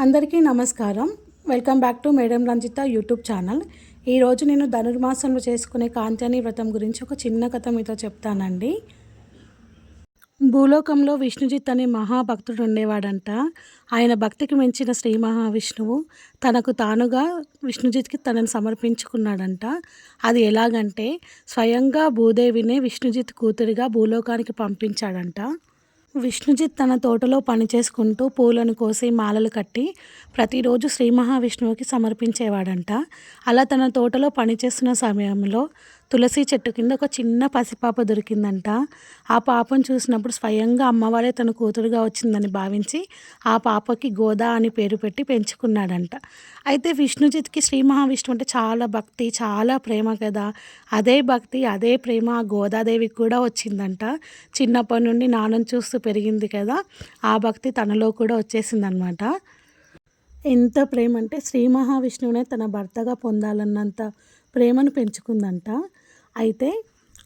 అందరికీ నమస్కారం. Welcome back to madam Ranjitha YouTube channel. ఈరోజు నేను ధనుర్మాసంలో చేసుకునే కాంత్యాని వ్రతం గురించి ఒక చిన్న కథ మీతో చెప్తానండి. భూలోకంలో విష్ణుజిత్ అనే మహాభక్తుడు ఉండేవాడంట. ఆయన భక్తికి మించిన శ్రీ మహావిష్ణువు. తనకు తానుగా విష్ణుజిత్కి తనను సమర్పించుకున్నాడంట. అది ఎలాగంటే స్వయంగా భూదేవినే విష్ణుజిత్ కూతురిగా భూలోకానికి పంపించాడంట. విష్ణుజిత్ తన తోటలో పనిచేసుకుంటూ పూలను కోసి మాలలు కట్టి ప్రతిరోజు శ్రీ మహావిష్ణువుకి సమర్పించేవాడంట. అలా తన తోటలో పనిచేస్తున్న సమయంలో తులసి చెట్టు కింద ఒక చిన్న పసిపాప దొరికిందంట. ఆ పాపను చూసినప్పుడు స్వయంగా అమ్మవారే తన కూతురుగా వచ్చిందని భావించి ఆ పాపకి గోదా అని పేరు పెట్టి పెంచుకున్నాడంట. అయితే విష్ణుజిత్కి శ్రీ మహావిష్ణు అంటే చాలా భక్తి చాలా ప్రేమ కదా. అదే భక్తి అదే ప్రేమ ఆ గోదాదేవికి కూడా వచ్చిందంట. చిన్నప్పటి నుండి నాన్నను చూస్తూ పెరిగింది కదా ఆ భక్తి తనలో కూడా వచ్చేసిందనమాట ఎంత ప్రేమ అంటే శ్రీ మహావిష్ణువునే తన భర్తగా పొందాలన్నంత ప్రేమను పెంచుకుందంట. అయితే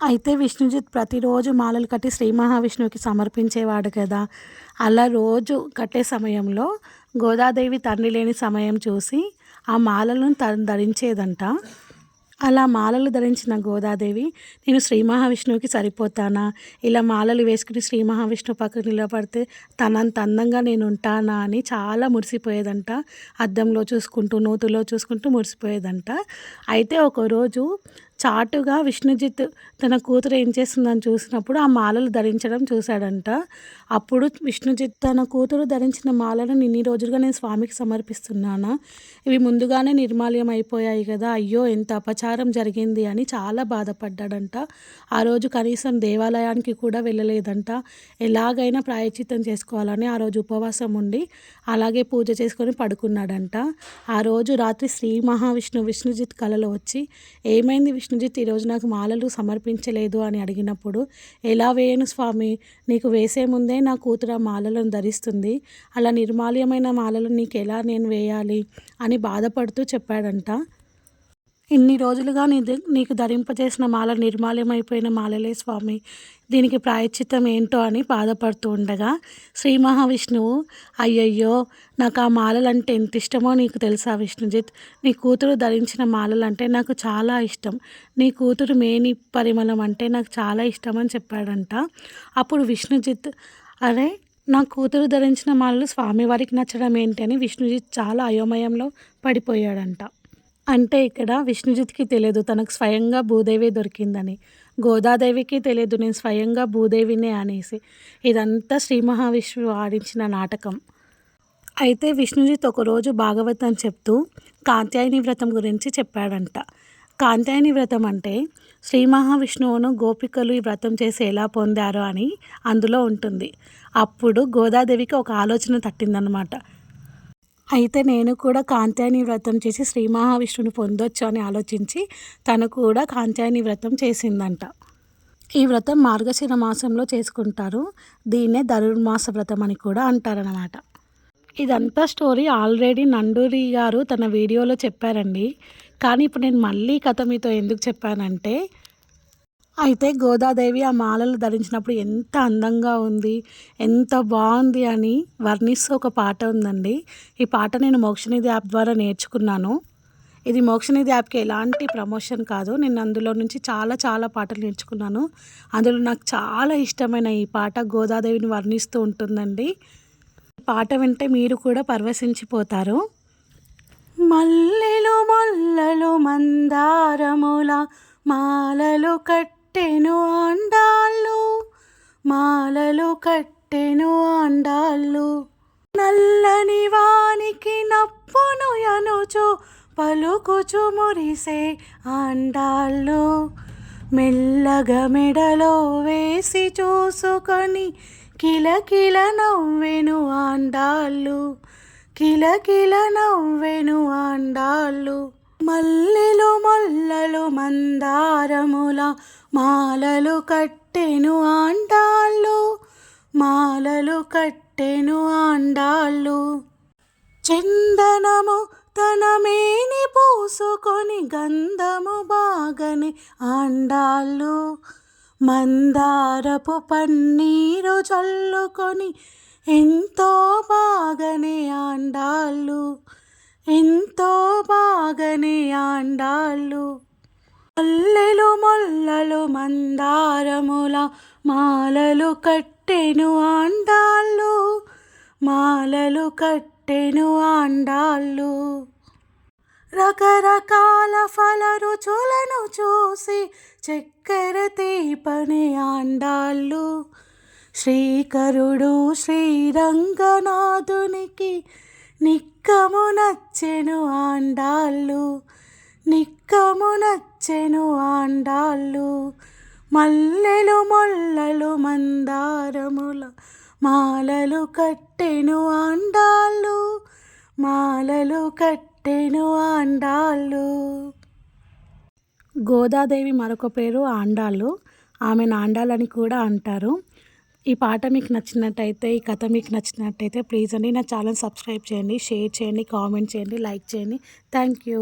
అయితే విష్ణుజిత్ ప్రతిరోజు మాలలు కట్టి శ్రీ మహావిష్ణువుకి సమర్పించేవాడు కదా. అలా రోజు కట్టే సమయంలో గోదాదేవి తండ్రి లేని సమయం చూసి ఆ మాలలను త ధరించేదంట. అలా మాలలు ధరించిన గోదాదేవి నేను శ్రీ మహావిష్ణువుకి సరిపోతానా? ఇలా మాలలు వేసుకుని శ్రీ మహావిష్ణువు పక్కన నిలబడితే తనంత అందంగా నేను ఉంటానా? అని చాలా మురిసిపోయేదంట. అద్దంలో చూసుకుంటూ నూతులో చూసుకుంటూ మురిసిపోయేదంట. అయితే ఒకరోజు చాటుగా విష్ణుజిత్ తన కూతురు ఏం చేస్తుందని చూసినప్పుడు ఆ మాలలు ధరించడం చూశాడంట. అప్పుడు విష్ణుజిత్ తన కూతురు ధరించిన మాలను ఇన్ని రోజులుగా నేను స్వామికి సమర్పిస్తున్నానా? ఇవి ముందుగానే నిర్మాల్యం అయిపోయాయి కదా. అయ్యో ఎంత అపచారం జరిగింది అని చాలా బాధపడ్డాడంట. ఆ రోజు కనీసం దేవాలయానికి కూడా వెళ్ళలేదంట. ఎలాగైనా ప్రాయచిత్తం చేసుకోవాలని ఆ రోజు ఉపవాసం ఉండి అలాగే పూజ చేసుకొని పడుకున్నాడంట. ఆ రోజు రాత్రి శ్రీ మహావిష్ణు విష్ణుజిత్ కలలో వచ్చి ఏమైంది విష్ణు విష్ణుజిత్ ఈరోజు నాకు మాలలు సమర్పించలేదు అని అడిగినప్పుడు ఎలా వేయను స్వామి? నీకు వేసే ముందే నా కూతురు ఆ మాలలను ధరిస్తుంది. అలా నిర్మాల్యమైన మాలలు నీకు ఎలా నేను వేయాలి? అని బాధపడుతూ చెప్పాడంట. ఇన్ని రోజులుగా నీ నీకు ధరింపజేసిన మాల నిర్మాల్యమైపోయిన మాలలే స్వామి. దీనికి ప్రాయశ్చిత్తం ఏంటో అని బాధపడుతూ ఉండగా శ్రీ మహావిష్ణువు అయ్యయ్యో నాకు ఆ మాలలంటే ఎంత ఇష్టమో నీకు తెలుసా విష్ణుజిత్? నీ కూతురు ధరించిన మాలలంటే నాకు చాలా ఇష్టం. నీ కూతురు మేని పరిమళం అంటే నాకు చాలా ఇష్టం అని చెప్పాడంట. అప్పుడు విష్ణుజిత్ అరే నా కూతురు ధరించిన మాలలు స్వామివారికి నచ్చడం ఏంటి అని విష్ణుజిత్ చాలా అయోమయంలో పడిపోయాడంట. అంటే ఇక్కడ విష్ణుజిత్కి తెలియదు. తనకు స్వయంగా భూదేవి దొరికిందని. గోదాదేవికి తెలియదు. నేను స్వయంగా భూదేవినే అనేసి. ఇదంతా శ్రీ మహావిష్ణువు ఆడించిన నాటకం. అయితే విష్ణుజిత్ ఒకరోజు భాగవతం చెప్తూ కాంత్యాయని వ్రతం గురించి చెప్పాడంట. కాంత్యాయని వ్రతం అంటే శ్రీ మహావిష్ణువును గోపికలు ఈ వ్రతం చేసి ఎలా పొందారో అని అందులో ఉంటుంది. అప్పుడు గోదాదేవికి ఒక ఆలోచన తట్టిందనమాట. అయితే నేను కూడా కాంత్యాయని వ్రతం చేసి శ్రీ మహావిష్ణుని పొందొచ్చు అని ఆలోచించి తను కూడా కాంత్యాయని వ్రతం చేసిందంట. ఈ వ్రతం మార్గశిర మాసంలో చేసుకుంటారు. దీన్నే ధనుర్మాస వ్రతం అని కూడా అంటారనమాట ఇదంతా స్టోరీ ఆల్రెడీ నండూరి గారు తన వీడియోలో చెప్పారండి. కానీ ఇప్పుడు నేను మళ్ళీ కథ మీతో ఎందుకు చెప్పానంటే అయితే గోదాదేవి ఆ మాలలు ధరించినప్పుడు ఎంత అందంగా ఉంది ఎంత బాగుంది అని వర్ణిస్తూ ఒక పాట ఉందండి. ఈ పాట నేను మోక్షనిధి యాప్ ద్వారా నేర్చుకున్నాను. ఇది మోక్షనిధి యాప్కి ఎలాంటి ప్రమోషన్ కాదు. నేను అందులో నుంచి చాలా చాలా పాటలు నేర్చుకున్నాను. అందులో నాకు చాలా ఇష్టమైన ఈ పాట గోదాదేవిని వర్ణిస్తూ ఉంటుందండి. పాట వింటే మీరు కూడా పరవశించిపోతారు. మల్లెలు మొల్లలు మందారముల మాలలు కట్ కట్టెను ఆండాళ్ళు మాలలు కట్టెను ఆండాళ్ళు నల్లని వానికి నప్పును అనుచు పలుకుచు మురిసే ఆండాళ్ళు మెల్లగా మెడలో వేసి చూసుకొని కిలకిల నవ్వెను ఆండాళ్ళు కిలకిల నవ్వెను ఆండాళ్ళు మల్లెలు మొల్లలు మందారముల మాలలు కట్టెను ఆండాళ్ళు మాలలు కట్టెను ఆండాళ్ళు. చందనము తన మేని పూసుకొని గంధము బాగని ఆండాళ్ళు. మందారపు పన్నీరు చల్లుకొని ఎంతో బాగనే ఆండాళ్ళు. ఎంతో బాగానే ఆండాళ్ళు. మల్లెలు మొల్లలు మందారముల మాలలు కట్టెను ఆండాళ్ళు. మాలలు కట్టెను ఆండాళ్ళు. రకరకాల ఫల రుచులను చూసి చక్కెర తీపని ఆండాళ్ళు. శ్రీకరుడు శ్రీరంగనాథునికి నిక్కము నచ్చెను ఆండాళ్ళు నిక్కము నచ్చెను ఆండాళ్ళు మల్లెలు మొల్లలు మందారముల మాలలు కట్టెను ఆండాళ్ళు మాలలు కట్టెను ఆండాళ్ళు. గోదాదేవి మరొక పేరు ఆండాళ్ళు. ఆమెను ఆండాలని కూడా అంటారు. ఈ పాట మీకు నచ్చినట్టయితే ఈ కథ మీకు నచ్చినట్టయితే ప్లీజ్ అండి నా ఛానల్ సబ్స్క్రైబ్ చేయండి షేర్ చేయండి కామెంట్ చేయండి లైక్ చేయండి. Thank you.